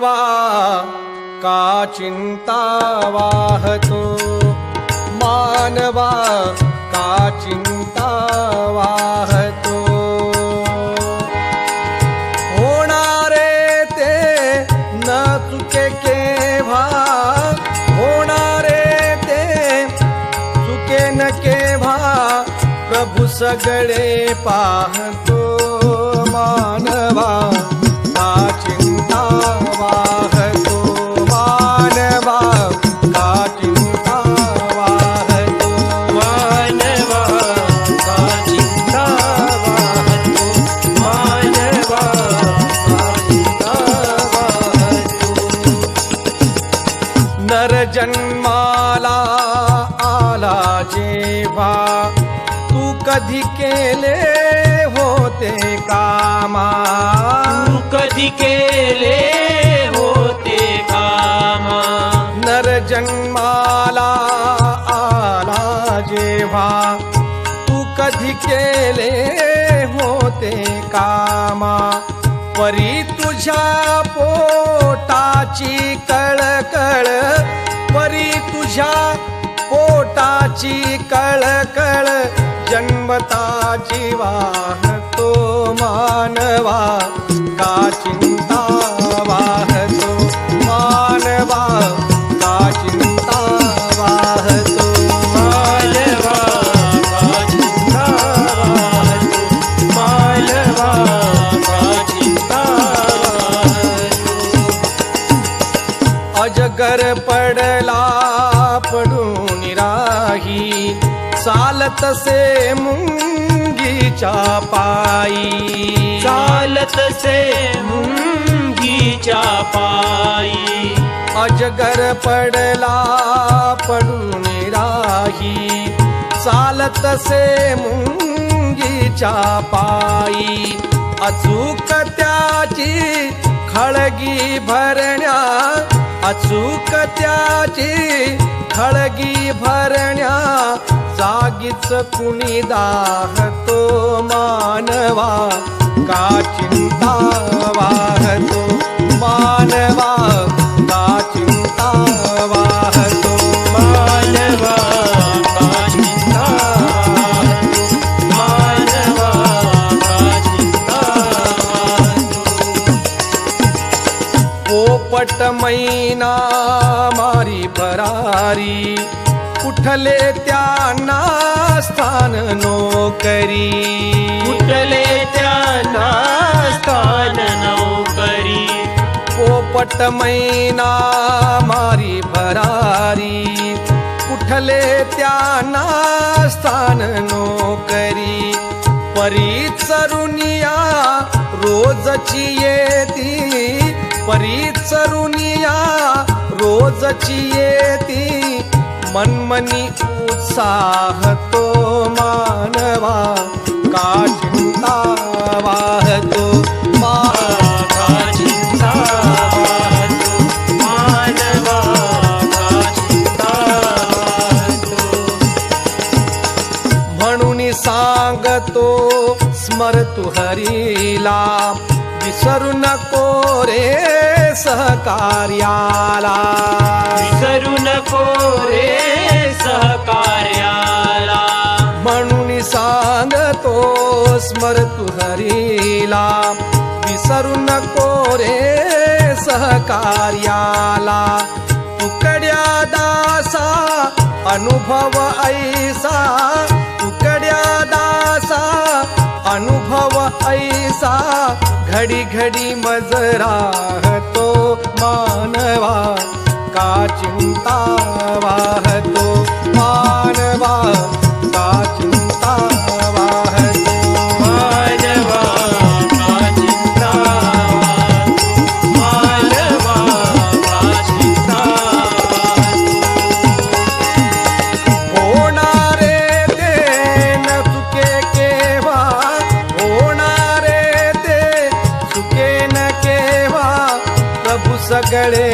वा का चिंता वाहतो मानवा का चिंता वाहतो होणारे ते न चुके केव्हा? होणारे ते चुके न केव्हा? प्रभू सगळे पाहतो मानवा. आला जेव्हा तू कधी केले होते कामा? तू कधी केले होते कामा? नर जन्माला आला जेव्हा तू कधी केले होते कामा? परी तुझ्या पोटाची कळकळ परी तुझ्या पोटाची कळकळ जन्मता जीवाहतो मानवा. का चिंता चालत से मुंगीच्या पायी चालत से मुंगीच्या पायी अजगर पडला पडून राही. चालत से मुंगीच्या पायी अचूक त्याची खळगी भरण्या. अचूक त्याची खळगी भरण्या. जागीच कुणी दाहतो मानवा का चिंता वाहतो? मानवा का चिंता वाहतो? मानवा का मानवा पोपट मैना मारी भरारी कुठले त्यांना स्थान नोकरी. कुठले त्यांना स्थान नौकरी. पोपट मैना मारी भरारी. कुठले त्यांना स्थान नोकरी. परी चरुनिया रोजची येती. परी चरुनिया रोजची येती. मनमनी उत्साह तो मानवा का चिंता वाहतो मा का चिंता मानवा का वाहतो म्हणून सांगतो स्मरतु हरीला विसरू नको रे सहकार्याला. विसरू नको रे स्मरतु हरीला विसरू नको रे सहकार्याला. तुकड्या दासा अनुभव ऐसा. तुकड्या दासा अनुभव ऐसा. घडी घडी मजरा तो मानवा का चिंता वाहतो? होणारे